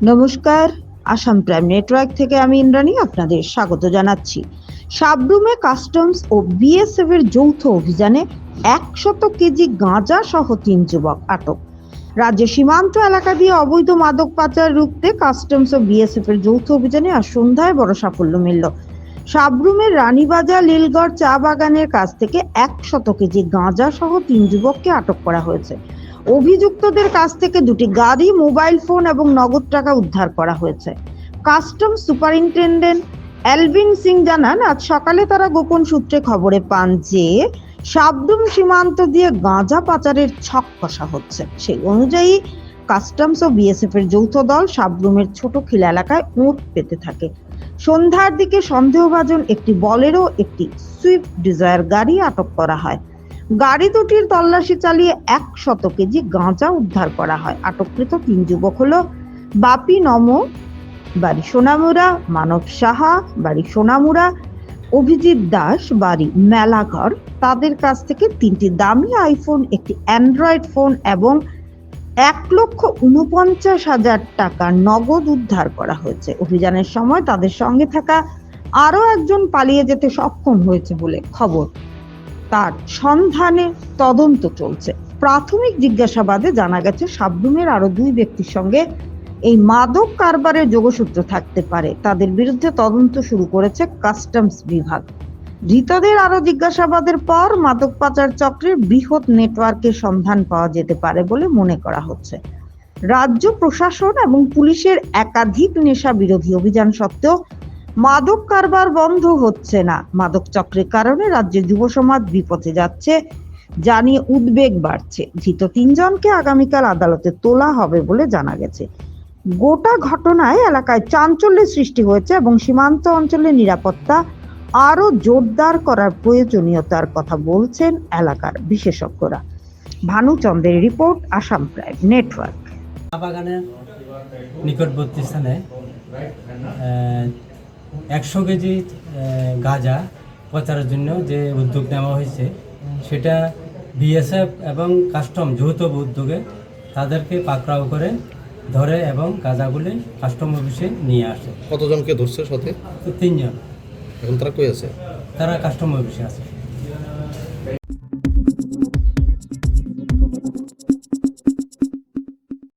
নমস্কার, Assam prime network থেকে আমি ইন্দ্রাণী আপনাদের স্বাগত জানাচ্ছি। সাবরুমে কাস্টমস ও বিএসএফ এর যৌথ অভিযানে একশত কেজি গাঁজা সহ তিন যুবক আটক। রাজ্যের সীমান্ত এলাকা দিয়ে অবৈধ মাদক পাচার রুখতে কাস্টমস ও বিএসএফ এর যৌথ অভিযানে আজ সন্ধ্যায় বড় সাফল্য মিলল। সাবরুমের রানীবাজার, লীলগড় চা বাগানের কাছ থেকে একশত কেজি গাঁজা সহ তিন যুবককে আটক করা হয়েছে। অভিযুক্তদের কাছ থেকে দুটি গাড়ি, মোবাইল ফোন এবং নগদ টাকা উদ্ধার করা হয়েছে। কাস্টম সুপারিনটেন্ডেন্ট অ্যালভিন সিং জানান, আজ সকালে তারা গোপন সূত্রে খবরে পান যে সাবরুম সীমান্ত দিয়ে গাঁজা পাচারের ছক কষা হচ্ছে। সেই অনুযায়ী কাস্টমস ও বিএসএফ এর যৌথ দল সাবরুমের ছোট খিলা এলাকায় ওঁত পেতে থাকে। সন্ধ্যার দিকে সন্দেহভাজন একটি বলেরও একটি সুইফট ডিজায়ার গাড়ি আটক করা হয়। গাড়ি দুটির তল্লাশি চালিয়ে এক শত কেজি গাঁজা উদ্ধার করা হয়। আটককৃত তিন যুবক হলো বাপি নম, বাড়ি সোনামুড়া, মানব সাহা, বাড়ি সোনামুরা অভিজিৎ দাস, বাড়ি মেলাঘর। তাদের কাছ থেকে তিনটি দামি আইফোন, একটি অ্যান্ড্রয়েড ফোন এবং এক লক্ষ উনপঞ্চাশ হাজার টাকা নগদ উদ্ধার করা হয়েছে। অভিযানের সময় তাদের সঙ্গে থাকা আরও একজন পালিয়ে যেতে সক্ষম হয়েছে বলে খবর। তার সন্ধানে তদন্ত চলছে। প্রাথমিক জিজ্ঞাসাবাদে জানা গেছে সাবরুমের আরও দুই ব্যক্তির সঙ্গে এই মাদক কারবারের যোগসূত্র থাকতে পারে। তাদের বিরুদ্ধে তদন্ত শুরু করেছে কাস্টমস বিভাগ। ধৃতদের আরও জিজ্ঞাসাবাদের পর মাদক পাচার চক্রের বৃহৎ নেটওয়ার্কের সন্ধান পাওয়া যেতে পারে বলে মনে করা হচ্ছে। রাজ্য প্রশাসন এবং পুলিশের একাধিক নেশা বিরোধী অভিযান সত্ত্বেও মাদক কারবার বন্ধ হচ্ছে না। মাদক চক্রের কারণে রাজ্যের যুব সমাজ বিপথে যাচ্ছে যা নিয়ে উদ্বেগ বাড়ছে। ধৃত তিনজনকে আগামীকাল আদালতে তোলা হবে বলে জানা গেছে। গোটা ঘটনায় এলাকায় চাঞ্চল্যের সৃষ্টি হয়েছে এবং সীমান্ত অঞ্চলের নিরাপত্তা আরও জোরদার করার প্রয়োজনীয়তার কথা বলছেন এলাকার বিশেষজ্ঞরা। ভানুচন্দ্রের রিপোর্ট, আসাম প্রাইম নেটওয়ার্ক। বাগানের নিকটবর্তী স্থানে একশো কেজি গাঁজা প্রচারের জন্য যে উদ্যোগ নেওয়া হয়েছে সেটা বিএসএফ এবং কাস্টম যৌথ উদ্যোগে তাদেরকে পাকড়াও করে ধরে এবং গাঁজাগুলি কাস্টম অফিসে নিয়ে আসে। কতজনকে ধরছে সাথে? তিনজন। এখন তারা কই আছে? তারা কাস্টম অফিসে আছে।